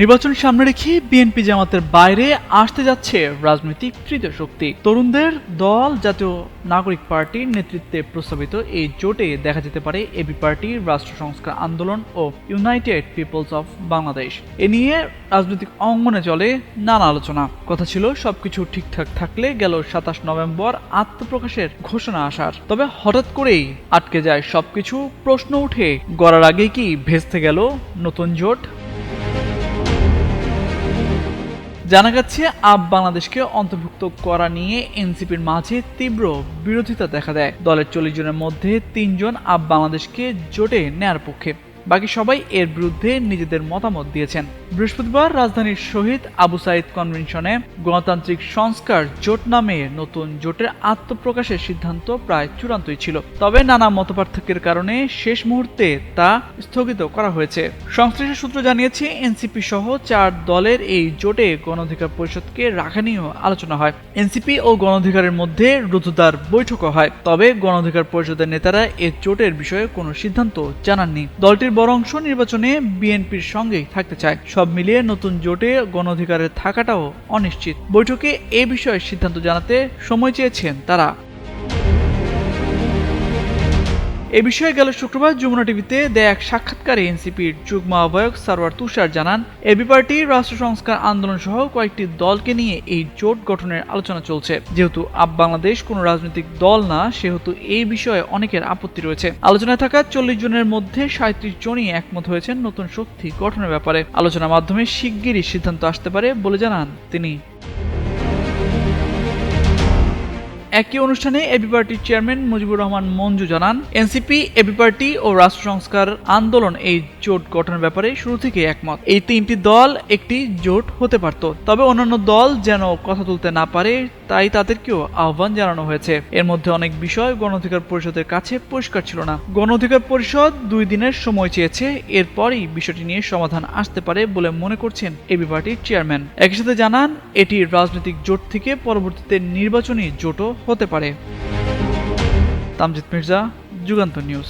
নির্বাচন সামনে রেখে বিএনপি জামাতের বাইরে আসতে যাচ্ছে রাজনৈতিক তৃতীয় শক্তি। তরুণদের দল, জাতীয় নাগরিক পার্টির নেতৃত্বে প্রস্তাবিত এই জোটে দেখা যেতে পারে এবি পার্টি, রাষ্ট্র সংস্কার আন্দোলন ও ইউনাইটেড পিপলস অফ বাংলাদেশ। এ নিয়ে রাজনৈতিক অঙ্গনে চলে নানা আলোচনা। কথা ছিল, সবকিছু ঠিকঠাক থাকলে গেল সাতাশ নভেম্বর আত্মপ্রকাশের ঘোষণা আসার। তবে হঠাৎ করেই আটকে যায় সবকিছু, প্রশ্ন উঠে গড়ার আগে কি ভেস্তে গেল নতুন জোট? জানা যাচ্ছে আপ বাংলাদেশকে অন্তর্ভুক্ত করা নিয়ে এনসিপির মাঝে তীব্র বিরোধিতা দেখা দেয়। দলের চল্লিশ জনের মধ্যে তিনজন আপ বাংলাদেশকে জোটে নেয়ার পক্ষে। বাকি সবাই এর বিরুদ্ধে নিজেদের মতামত দিয়েছেন। বৃহস্পতিবার রাজধানীর শহীদ আবু সাইদ কনভেনশনে গণতান্ত্রিক সংস্কার জোট নামে নতুন জোটের আত্মপ্রকাশের সিদ্ধান্ত প্রায় চূড়ান্তই ছিল। তবে নানা মতপার্থক্যের কারণে শেষ মুহূর্তে তা স্থগিত করা হয়েছে। সংশ্লিষ্ট সূত্র জানিয়েছে, এনসিপি সহ চার দলের এই জোটে গণঅধিকার পরিষদকে রাখা নিয়েও আলোচনা হয়। এনসিপি ও গণঅধিকারের মধ্যে রুদ্ধদ্বার বৈঠকও হয়। তবে গণঅধিকার পরিষদের নেতারা এ জোটের বিষয়ে কোনো সিদ্ধান্ত জানাননি। দলটির বড় অংশ নির্বাচনে বিএনপির সঙ্গেই থাকতে চায়। সব মিলিয়ে নতুন জোটে গণঅধিকারের থাকাটাও অনিশ্চিত। বৈঠকে এ বিষয়ে সিদ্ধান্ত জানাতে সময় চেয়েছেন তারা। এ বিষয়ে গেল শুক্রবার যমুনা টিভিতে দেয়া এক সাক্ষাৎকারে এনসিপির যুগ্ম আহ্বায়ক সারওয়ার তুষার জানান এবি পার্টি রাষ্ট্র সংস্কার আন্দোলন সহ কয়েকটি দলকে নিয়ে এই জোট গঠনের আলোচনা চলছে। যেহেতু আপ বাংলাদেশ কোনো রাজনৈতিক দল না, সেহেতু এই বিষয়ে অনেকের আপত্তি রয়েছে। আলোচনায় থাকা চল্লিশ জনের মধ্যে সাঁত্রিশ জনই একমত হয়েছেন নতুন শক্তি গঠনের ব্যাপারে। আলোচনার মাধ্যমে শিগগিরই সিদ্ধান্ত আসতে পারে বলে জানান তিনি। একই অনুষ্ঠানে এবি পার্টির চেয়ারম্যান মুজিবুর রহমান মঞ্জু জানান এনসিপি এবি পার্টি ও রাষ্ট্র সংস্কার আন্দোলন এই জোট গঠনের ব্যাপারে শুরু থেকে একমত। এই তিনটি দল একটি জোট হতে পারত, তবে অন্যান্য দল যেন কথা তুলতে না পারে তাই তাদেরকেও আহ্বান জানানো হয়েছে। এর মধ্যে অনেক বিষয় গণঅধিকার পরিষদের কাছে পরিষ্কার ছিল না। গণঅধিকার পরিষদ দুই দিনের সময় চেয়েছে, এরপরই বিষয়টি নিয়ে সমাধান আসতে পারে বলে মনে করছেন এবি পার্টির চেয়ারম্যান। একই সাথে জানান, এটি রাজনৈতিক জোট থেকে পরবর্তীতে নির্বাচনী জোটও হতে পারে। তামজিদ মির্জা, যুগান্ত নিউজ।